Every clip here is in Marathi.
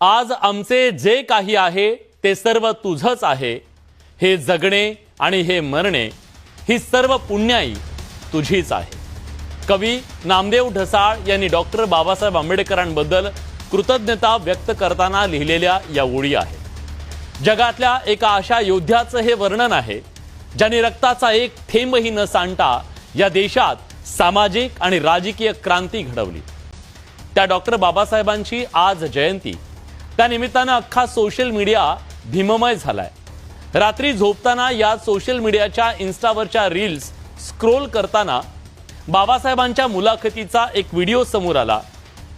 आज आमचे जे काही आहे ते सर्व तुझंच आहे. हे जगणे आणि हे मरणे ही सर्व पुण्याई तुझीच आहे. कवी नामदेव ढसाळ यांनी डॉक्टर बाबासाहेब आंबेडकरांबद्दल कृतज्ञता व्यक्त करताना लिहिलेल्या या ओळी आहेत. जगातल्या एका अशा योद्ध्याचं हे वर्णन आहे ज्यांनी रक्ताचा एक थेंबही न सांडता या देशात सामाजिक आणि राजकीय क्रांती घडवली. त्या डॉक्टर बाबासाहेबांची आज जयंती त्या निमित्तानं अख्खा सोशल मीडिया भीममय झालाय. रात्री झोपताना या सोशल मीडियाच्या इन्स्टावरच्या रील्स स्क्रोल करताना बाबासाहेबांच्या मुलाखतीचा एक व्हिडिओ समोर आला.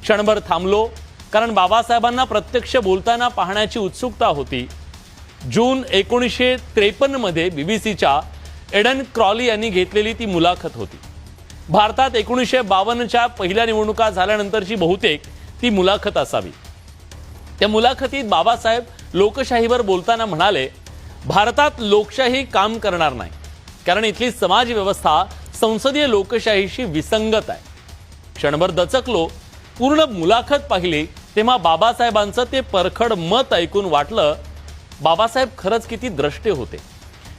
क्षणभर थांबलो कारण बाबासाहेबांना प्रत्यक्ष बोलताना पाहण्याची उत्सुकता होती. जून एकोणीसशे त्रेपन्नमध्ये बी बी सीच्या एडन क्रॉली यांनी घेतलेली ती मुलाखत होती. भारतात एकोणीसशे बावन्नच्या पहिल्या निवडणुका झाल्यानंतरची बहुतेक ती मुलाखत असावी. त्या मुलाखतीत बाबासाहेब लोकशाहीवर बोलताना म्हणाले भारतात लोकशाही काम करणार नाही कारण इथली समाज व्यवस्था संसदीय लोकशाहीशी विसंगत आहे. क्षणभर दचकलो पूर्ण मुलाखत पाहिली तेव्हा बाबासाहेबांचं ते परखड मत ऐकून वाटलं बाबासाहेब खरंच किती द्रष्टे होते.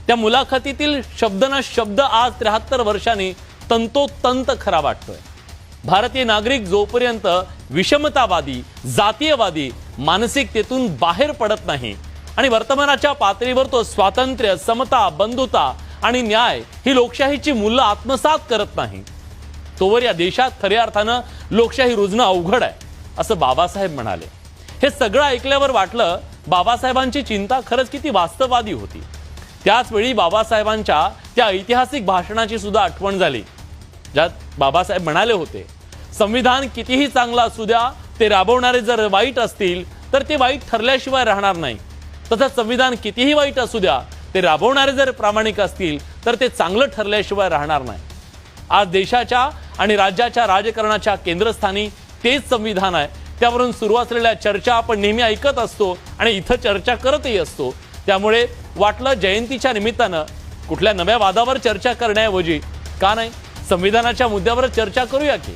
त्या मुलाखतीतील शब्द ना शब्द आज त्र्याहत्तर वर्षांनी तंतोतंत खरा वाटतोय. भारतीय नागरिक जोपर्यंत विषमतावादी जातीयवादी मानसिकतेतून बाहेर पडत नाही आणि वर्तमानाच्या पातळीवर तो स्वातंत्र्य समता बंधुता आणि न्याय ही लोकशाहीची मुलं आत्मसात करत नाही तोवर या देशात खऱ्या अर्थानं लोकशाही रुजणं अवघड आहे असं बाबासाहेब म्हणाले. हे सगळं ऐकल्यावर वाटलं बाबासाहेबांची चिंता खरंच किती वास्तववादी होती. त्याच वेळी बाबासाहेबांच्या त्या ऐतिहासिक भाषणाची सुद्धा आठवण झाली. ज्यात बाबासाहेब म्हणाले होते संविधान कितीही चांगलं असू द्या ते राबवणारे जर वाईट असतील तर ते वाईट ठरल्याशिवाय राहणार नाही. तसंच संविधान कितीही वाईट असू द्या ते राबवणारे जर प्रामाणिक असतील तर ते चांगलं ठरल्याशिवाय राहणार नाही. आज देशाच्या आणि राज्याच्या राजकारणाच्या केंद्रस्थानी तेच संविधान आहे. त्यावरून सुरू असलेल्या चर्चा आपण नेहमी ऐकत असतो आणि इथं चर्चा करतही असतो. त्यामुळे वाटलं जयंतीच्या निमित्तानं कुठल्या नव्या वादावर चर्चा करण्याऐवजी का नाही? संविधानाच्या मुद्द्यावर चर्चा करूया की.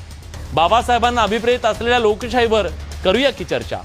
बाबासाहेबांना अभिप्रेत असलेल्या लोकशाहीवर करूया की चर्चा?